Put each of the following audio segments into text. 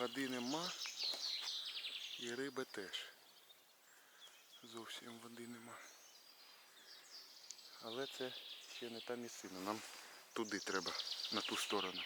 Води нема і риби теж. Зовсім води нема. Але це ще не та місцина. Нам туди треба, на ту сторону.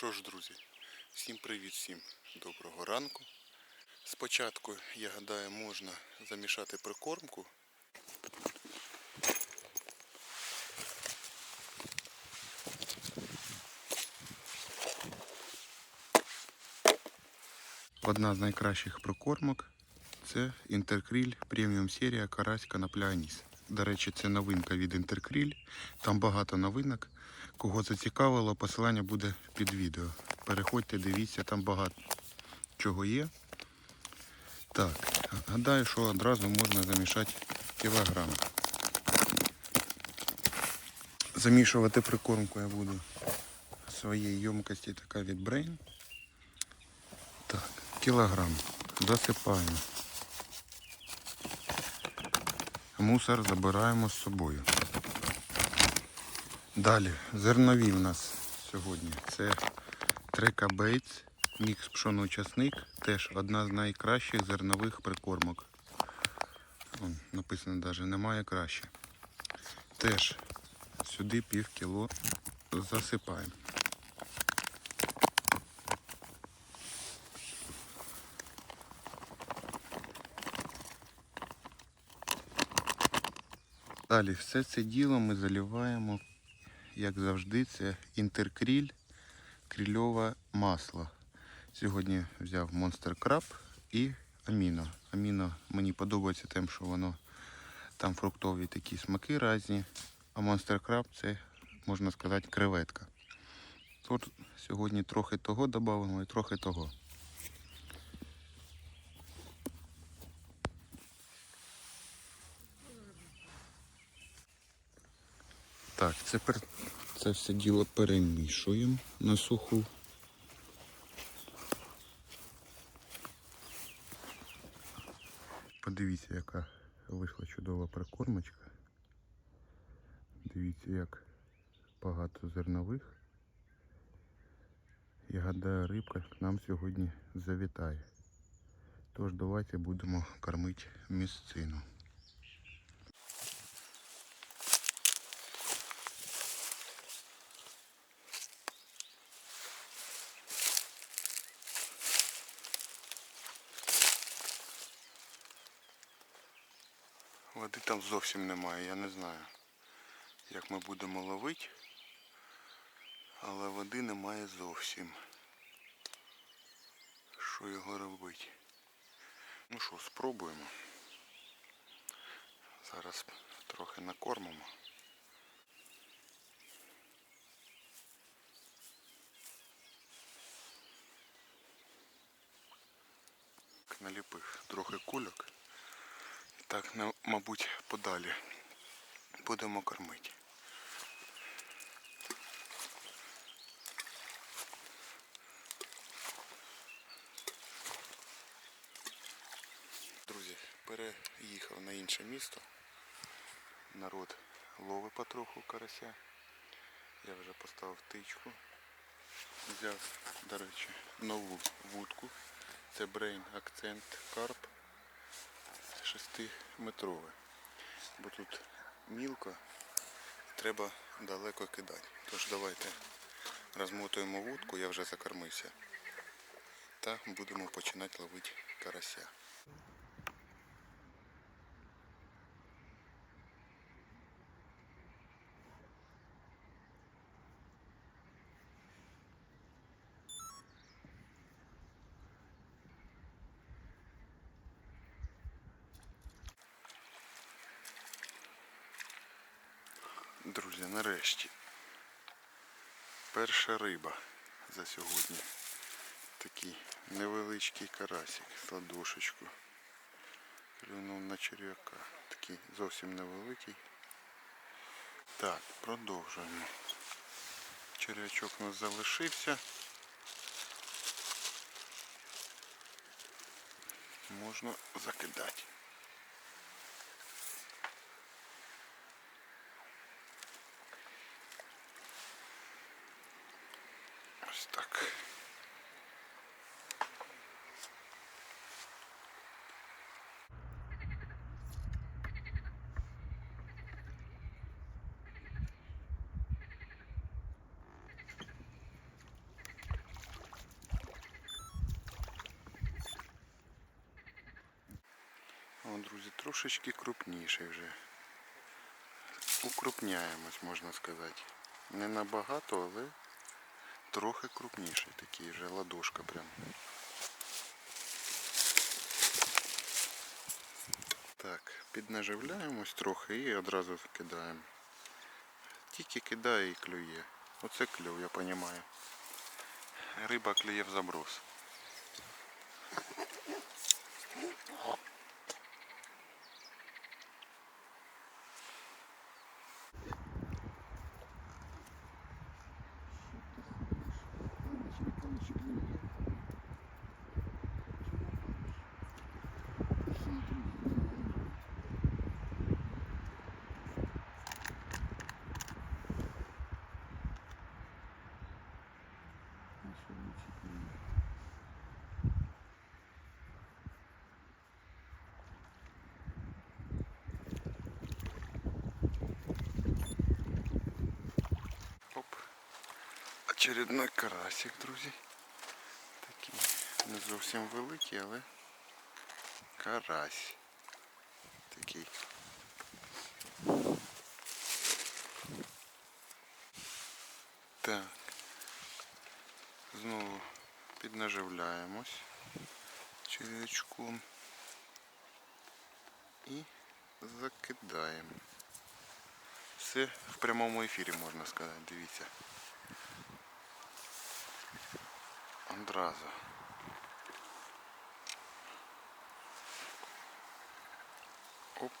Що ж, друзі, всім привіт, всім доброго ранку. Спочатку, я гадаю, можна замішати прикормку. Одна з найкращих прикормок це інтеркріль преміум серія карась конопля аніс. До речі, це новинка від інтеркріль. Там багато новинок. Кого зацікавило, посилання буде під відео. Переходьте, дивіться, там багато чого є. Так, гадаю, що одразу можна замішати кілограм. Замішувати прикормку я буду в своїй ємкості така від Brain. Так, кілограм. Засипаємо. Мусор забираємо з собою. Далі, зернові в нас сьогодні. Це трека Бейтс, мікс пшоно-часник, теж одна з найкращих зернових прикормок. Вон, написано навіть немає краще. Теж сюди пів кіло засипаємо. Далі все це діло ми заливаємо, як завжди, це інтеркріль, крильове масло. Сьогодні взяв Monster Crab і аміно. Аміно мені подобається тим, що воно там фруктові такі смаки різні. А Monster Crab це, можна сказати, креветка. Тут сьогодні трохи того додамо і трохи того. Так, тепер це все діло перемішуємо на суху. Подивіться, яка вийшла чудова прикормочка. Дивіться, як багато зернових. Я гадаю, рибка нам сьогодні завітає. Тож давайте будемо кормити місцину. Води там зовсім немає, я не знаю, як ми будемо ловити, але води немає зовсім. Що його робити? Ну що, спробуємо. Зараз трохи накормимо. Наліпив трохи кульок. Так, мабуть, подалі будемо кормити. Друзі, переїхав на інше місто. Народ ловить потроху карася. Я вже поставив тичку. Взяв, до речі, нову вудку. Це Brain Accent Carp 6-метрове. Бо тут мілко, треба далеко кидати. Тож давайте розмотуємо вудку, я вже закормився. Та будемо починати ловити карася. Друзі, нарешті. Перша риба за сьогодні. Такий невеличкий карасик з ладошечку. Клюнув на черв'яка. Такий зовсім невеликий. Так, продовжуємо. Черв'ячок у нас залишився. Можна закидати. Ось так. О, друзі, трошечки крупніший вже. Укрупняємось, можна сказати. Не набагато, але трохи крупніший такий вже ладошка прям. Так, піднаживляємось трохи і одразу кидаємо. Тільки кидає і клює. Оце клюв, я розумію. Риба клює в заброс. Очередной карасик, друзі. Такий не зовсім великий, але карась. Такий. Так. Знову піднаживляємось червячком і закидаємо. Все в прямому ефірі можна сказати, дивіться. Одразу. Оп.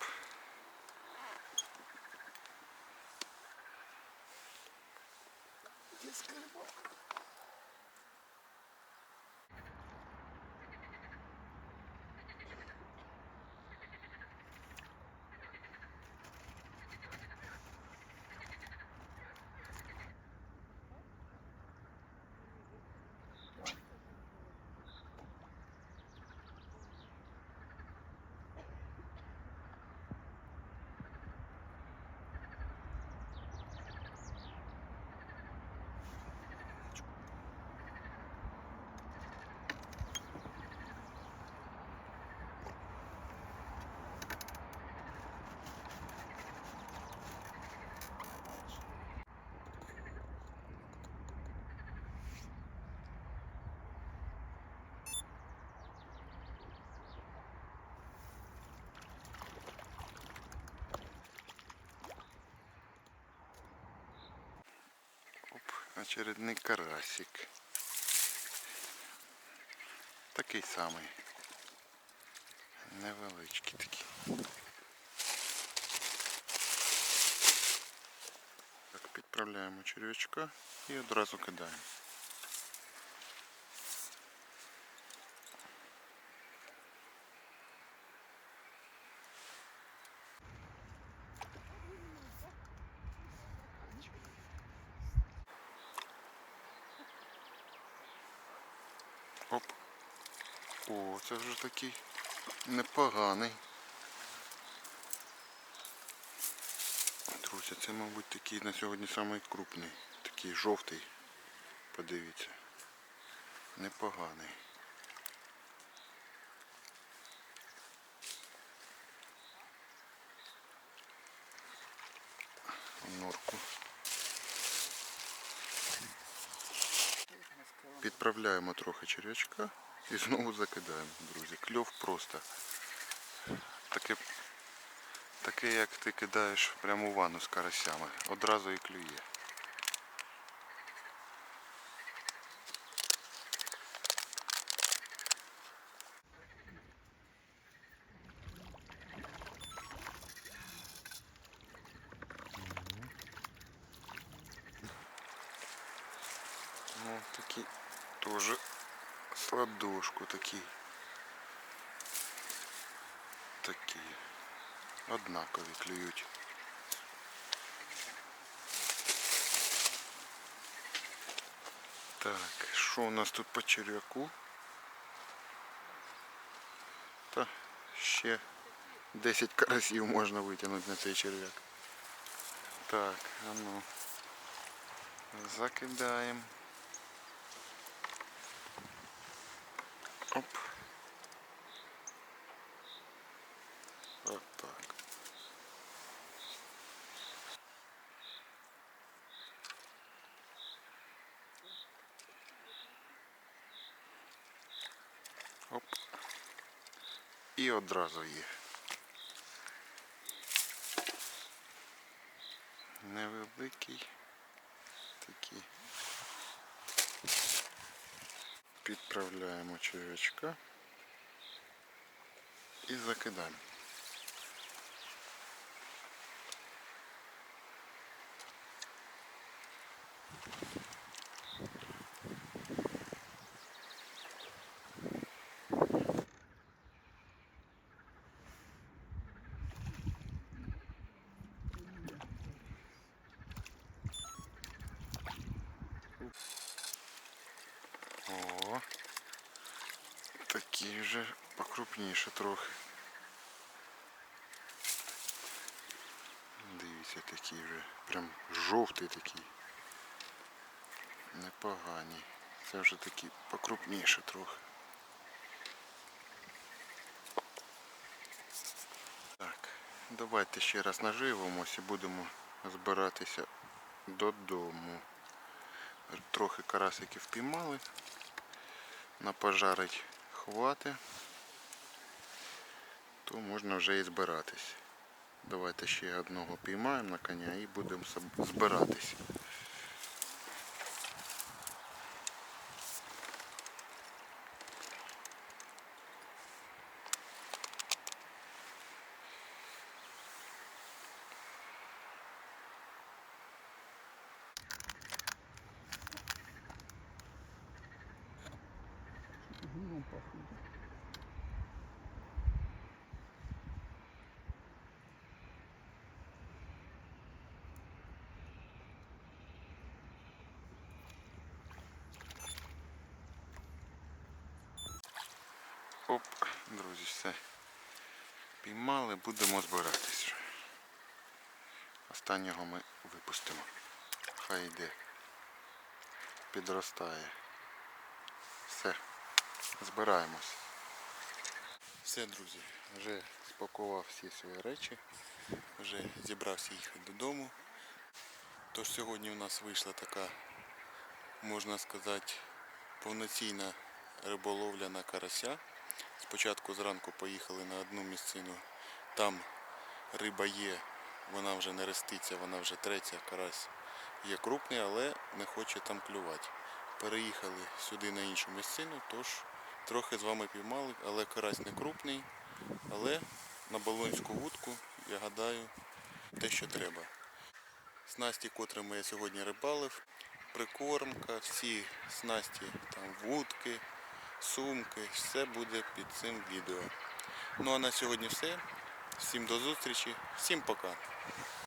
Оп, очередний карасик. Такий самий. Невеличкий такий. Так, підправляємо черв'ячка і одразу кидаємо. Це вже такий непоганий. Друзі, це, мабуть, такий на сьогодні самий крупний. Такий жовтий. Подивіться. Непоганий. Норку. Підправляємо трохи черв'ячка і знову закидаємо, друзі. Кльов просто. Таке, таке як ти кидаєш прямо у ванну з карасями. Одразу і клює. Ну, такий тоже с ладошку такий. Такі. Однакові клюють. Так, що у нас тут по черв'яку? Та ще 10 карасів можна витягнути на цей черв'як. Так, а ну. Закидаємо. Оп. Вот так. Оп. І одразу є. Невеликий такий. Підправляємо черв'ячка і закидаємо. О, такі вже покрупніше трохи. Дивіться, такий вже прям жовтий такий. Непогані. Це вже такі покрупніше трохи. Так, давайте ще раз наживимось і будемо збиратися додому. Трохи карасиків піймали. На пожарить хвати, то можна вже і збиратись. Давайте ще одного піймаємо на коня і будемо збиратись. Оп, друзі, все. Піймали, будемо збиратись. Останнього ми випустимо. Хай йде. Підростає. Все. Збираємось. Все, друзі, вже спакував всі свої речі. Вже зібрався їхати додому. Тож сьогодні у нас вийшла така, можна сказати, повноцінна риболовля на карася. Спочатку зранку поїхали на одну місцину. Там риба є, вона вже не реститься, вона вже третя карась є крупний, але не хоче там клювати. Переїхали сюди на іншу місцину, тож трохи з вами піймали, але карась не крупний. Але на балонську вудку, я гадаю, те, що треба. Снасті, котрими я сьогодні рибалив, прикормка, всі снасті, там вудки, сумки, все буде під цим відео. Ну а на сьогодні все. Всім до зустрічі, всім пока.